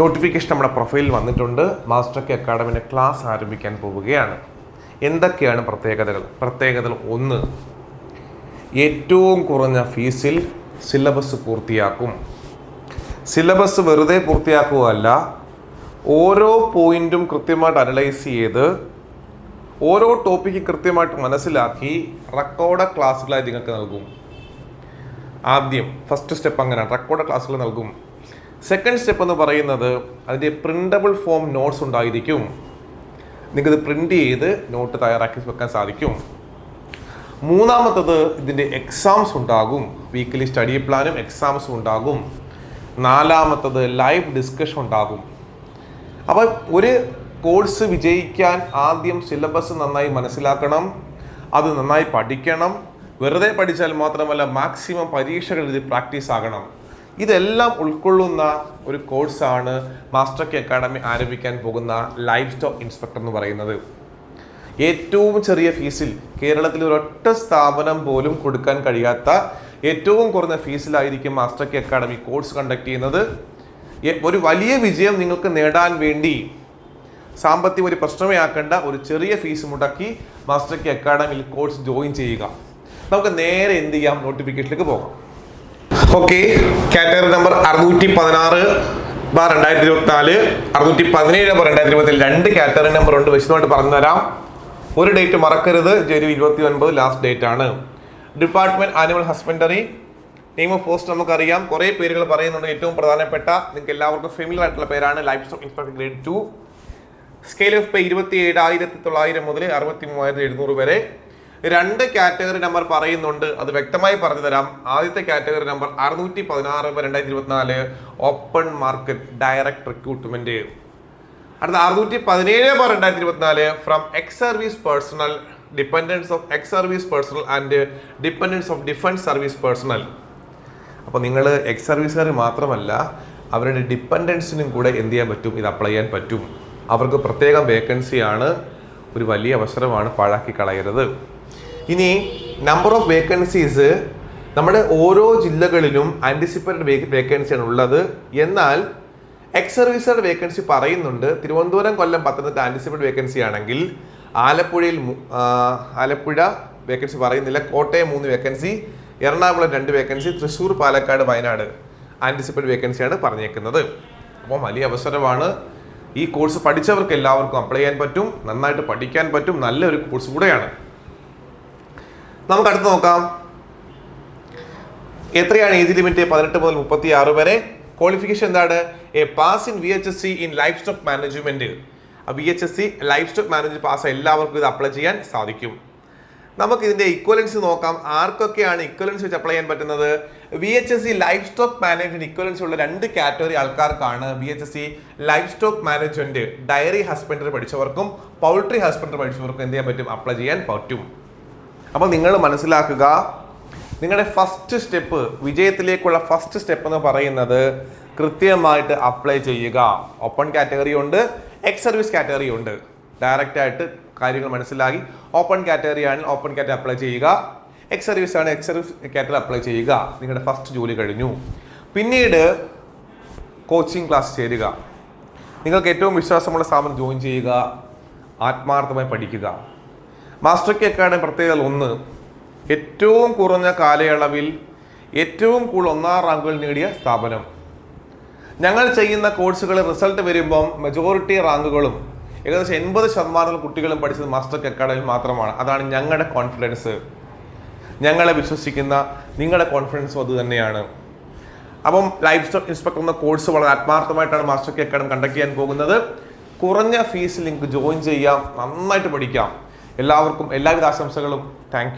Notification നമ്മുടെ പ്രൊഫൈലിൽ വന്നിട്ടുണ്ട്. മാസ്റ്റർ കെ അക്കാഡമിന്റെ ക്ലാസ് ആരംഭിക്കാൻ പോവുകയാണ്. എന്തൊക്കെയാണ് പ്രത്യേകതകൾ? പ്രത്യേകതകൾ ഒന്ന് ഏറ്റവും കുറഞ്ഞ ഫീസിൽ സിലബസ് പൂർത്തിയാക്കും. സിലബസ് വെറുതെ പൂർത്തിയാക്കുകയല്ല ഓരോ പോയിന്റും കൃത്യമായിട്ട് അനലൈസ് ചെയ്ത് ഓരോ ടോപ്പിക്ക് കൃത്യമായിട്ട് മനസ്സിലാക്കി റെക്കോർഡ് ക്ലാസ്സുകളായി നിങ്ങൾക്ക് നൽകും. ആദ്യം ഫസ്റ്റ് സ്റ്റെപ്പ് അങ്ങനെയാണ്. റെക്കോർഡ് ക്ലാസ്സുകൾ നൽകും. സെക്കൻഡ് സ്റ്റെപ്പ് എന്ന് പറയുന്നത് അതിന്റെ പ്രിന്റബിൾ ഫോം നോട്ട്സ് ഉണ്ടായിരിക്കും. നിങ്ങൾക്ക് പ്രിന്റ് ചെയ്ത് നോട്ട് തയ്യാറാക്കി വെക്കാൻ സാധിക്കും. മൂന്നാമത്തത് ഇതിന്റെ എക്സാംസ് ഉണ്ടാകും. വീക്കിലി സ്റ്റഡി പ്ലാനും എക്സാംസും ഉണ്ടാകും. നാലാമത്തത് ലൈവ് ഡിസ്കഷൻ ഉണ്ടാകും. അപ്പോൾ ഒരു കോഴ്സ് വിജയിക്കാൻ ആദ്യം സിലബസ് നന്നായി മനസ്സിലാക്കണം. അത് നന്നായി പഠിക്കണം. വെറുതെ പഠിച്ചാൽ മാത്രമല്ല മാക്സിമം പരീക്ഷകൾ ഇത് പ്രാക്ടീസ് ആകണം. ഇതെല്ലാം ഉൾക്കൊള്ളുന്ന ഒരു കോഴ്സാണ് മാസ്റ്റർ കെ അക്കാഡമി ആരംഭിക്കാൻ പോകുന്ന ലൈഫ് സ്റ്റോക്ക് ഇൻസ്പെക്ടർ എന്ന് പറയുന്നത്. ഏറ്റവും ചെറിയ ഫീസിൽ കേരളത്തിൽ ഒരൊറ്റ സ്ഥാപനം പോലും കൊടുക്കാൻ കഴിയാത്ത ഏറ്റവും കുറഞ്ഞ ഫീസിലായിരിക്കും Master K Academy course conduct ചെയ്യുന്നത്. ഒരു വലിയ വിജയം നിങ്ങൾക്ക് നേടാൻ വേണ്ടി സാമ്പത്തിക ഒരു പ്രശ്നമേ ആക്കേണ്ട ഒരു ചെറിയ ഫീസ് മുടക്കി മാസ്റ്റർ കെ അക്കാഡമിയിൽ കോഴ്സ് ജോയിൻ ചെയ്യുക. നമുക്ക് നേരെ എന്ത് ചെയ്യാം? നോട്ടിഫിക്കേഷനിലേക്ക് പോകാം. ഓക്കെ കാറ്റഗറി നമ്പർ അറുന്നൂറ്റി പതിനാറ് ബാർ രണ്ടായിരത്തി ഇരുപത്തിനാല് അറുന്നൂറ്റി പതിനേഴ് ബാർ രണ്ടായിരത്തി ഇരുപത്തി രണ്ട് കാറ്റഗറി നമ്പർ ഉണ്ട്. വിശദമായിട്ട് പറഞ്ഞു തരാം ഒരു ഡേറ്റ് മറക്കരുത്. ജനുവരി ഇരുപത്തി ഒൻപത് ലാസ്റ്റ് ഡേറ്റ് ആണ്. Department animal husbandry name of post നമുക്കറിയാം. കുറേ പേരുകൾ പറയുന്നുണ്ട്. ഏറ്റവും പ്രധാനപ്പെട്ട നിങ്ങൾക്ക് എല്ലാവർക്കും ഫെമിലർ ആയിട്ടുള്ള പേരാണ്. Livestock inspector grade two scale of pay ഇരുപത്തി ഏഴായിരത്തി തൊള്ളായിരം മുതൽ അറുപത്തി മൂവായിരത്തി എഴുന്നൂറ് വരെ. രണ്ട് കാറ്റഗറി നമ്പർ പറയുന്നുണ്ട്. അത് വ്യക്തമായി പറഞ്ഞു തരാം ആദ്യത്തെ കാറ്റഗറി നമ്പർ അറുന്നൂറ്റി പതിനാറ് രണ്ടായിരത്തി ഇരുപത്തിനാല് ഓപ്പൺ മാർക്കറ്റ് ഡയറക്ട് റിക്രൂട്ട്മെന്റ് അടുത്ത അറുന്നൂറ്റി പതിനേഴ് ബാർ രണ്ടായിരത്തി ഇരുപത്തിനാല് from ex service personnel dependants of ex service personnel and dependants of defence service personnel അപ്പോൾ നിങ്ങൾ എക്സ് സർവീസുകാർ മാത്രമല്ല അവരുടെ ഡിപ്പെൻഡൻസിനും കൂടെ എന്ത് ചെയ്യാൻ പറ്റും? ഇത് അപ്ലൈ ചെയ്യാൻ പറ്റും. അവർക്ക് പ്രത്യേകം വേക്കൻസിയാണ് ഒരു വലിയ അവസരമാണ് പാഴാക്കി കളയരുത്. ഇനി നമ്പർ ഓഫ് വേക്കൻസീസ് നമ്മുടെ ഓരോ ജില്ലകളിലും ആന്റിസിപ്പേറ്റഡ് വേക്കൻസിയാണ് ഉള്ളത്. എന്നാൽ എക്സ് സർവീസറുടെ വേക്കൻസി പറയുന്നുണ്ട്. തിരുവനന്തപുരം കൊല്ലം പത്തനംതിട്ട ആന്റിസിപ്പേറ്റഡ് വേക്കൻസി ആണെങ്കിൽ ആലപ്പുഴയിൽ ആലപ്പുഴ വേക്കൻസി പറയുന്നില്ല. കോട്ടയം മൂന്ന് വേക്കൻസി എറണാകുളം രണ്ട് വേക്കൻസി തൃശ്ശൂർ പാലക്കാട് വയനാട് ആന്റിസിപ്പേറ്റഡ് വേക്കൻസിയാണ് പറഞ്ഞേക്കുന്നത്. അപ്പം വലിയ അവസരമാണ്. ഈ കോഴ്സ് പഠിച്ചവർക്ക് എല്ലാവർക്കും അപ്ലൈ ചെയ്യാൻ പറ്റും. നന്നായിട്ട് പഠിക്കാൻ പറ്റും. നല്ലൊരു കോഴ്സ് കൂടെയാണ്. നമുക്ക് അടുത്ത് നോക്കാം. എത്രയാണ് ഏജ് ലിമിറ്റ്? പതിനെട്ട് മുതൽ മുപ്പത്തി ആറ് വരെ. ക്വാളിഫിക്കേഷൻ എന്താണ്? A pass in V H S C in livestock management V H S C livestock management pass എല്ലാവർക്കും ഇത് അപ്ലൈ ചെയ്യാൻ സാധിക്കും. നമുക്ക് ഇതിന്റെ ഇക്വലൻസ് നോക്കാം. ആർക്കൊക്കെയാണ് ഇക്വലൻസ് വെച്ച് അപ്ലൈ ചെയ്യാൻ പറ്റുന്നത്? V H S C livestock management equivalence ഉള്ള രണ്ട് category ആൾക്കാർക്കാണ് V H S C livestock management dairy husbandry പഠിച്ചവർക്കും poultry husbandry പഠിച്ചവർക്കും എന്ത് ചെയ്യാൻ പറ്റും? അപ്ലൈ ചെയ്യാൻ പറ്റും. അപ്പോൾ നിങ്ങൾ മനസ്സിലാക്കുക നിങ്ങളുടെ ഫസ്റ്റ് സ്റ്റെപ്പ് വിജയത്തിലേക്കുള്ള ഫസ്റ്റ് സ്റ്റെപ്പ് എന്ന് പറയുന്നത് കൃത്യമായിട്ട് അപ്ലൈ ചെയ്യുക. ഓപ്പൺ കാറ്റഗറി ഉണ്ട് എക്സ് സർവീസ് കാറ്റഗറി ഉണ്ട്. ഡയറക്റ്റ് ആയിട്ട് കാര്യങ്ങൾ മനസ്സിലാക്കി ഓപ്പൺ കാറ്റഗറി ആണ് ഓപ്പൺ കാറ്റഗറി അപ്ലൈ ചെയ്യുക. എക്സ് സർവീസ് ആണ് എക്സ് സർവീസ് കാറ്റഗറി അപ്ലൈ ചെയ്യുക. നിങ്ങളുടെ ഫസ്റ്റ് ജോലി കഴിഞ്ഞു. പിന്നീട് കോച്ചിങ് ക്ലാസ് ചേരുക. നിങ്ങൾക്ക് ഏറ്റവും വിശ്വാസമുള്ള സ്ഥാപനം ജോയിൻ ചെയ്യുക. ആത്മാർത്ഥമായി പഠിക്കുക. മാസ്റ്റർ കെ അക്കാഡമി പ്രത്യേകത ഒന്ന് ഏറ്റവും കുറഞ്ഞ കാലയളവിൽ ഏറ്റവും കൂടുതൽ ഒന്നാം റാങ്കുകൾ നേടിയ സ്ഥാപനം. ഞങ്ങൾ ചെയ്യുന്ന കോഴ്സുകൾ റിസൾട്ട് വരുമ്പം മെജോറിറ്റി റാങ്കുകളും ഏകദേശം എൺപത് ശതമാനം കുട്ടികളും പഠിച്ചത് മാസ്റ്റർ അക്കാഡമിയിൽ മാത്രമാണ്. അതാണ് ഞങ്ങളുടെ കോൺഫിഡൻസ് ഞങ്ങളെ വിശ്വസിക്കുന്ന നിങ്ങളുടെ കോൺഫിഡൻസും അത് തന്നെയാണ് അപ്പം ലൈഫ് സ്റ്റോക്ക് ഇൻസ്പെക്ടർ എന്ന കോഴ്സ് വളരെ ആത്മാർത്ഥമായിട്ടാണ് മാസ്റ്റർ അക്കാഡമി കണ്ടക്ട് ചെയ്യാൻ പോകുന്നത്. കുറഞ്ഞ ഫീസിൽ നിങ്ങൾക്ക് ജോയിൻ ചെയ്യാം നന്നായിട്ട് പഠിക്കാം. എല്ലാവർക്കും എല്ലാവിധ ആശംസകളും. താങ്ക്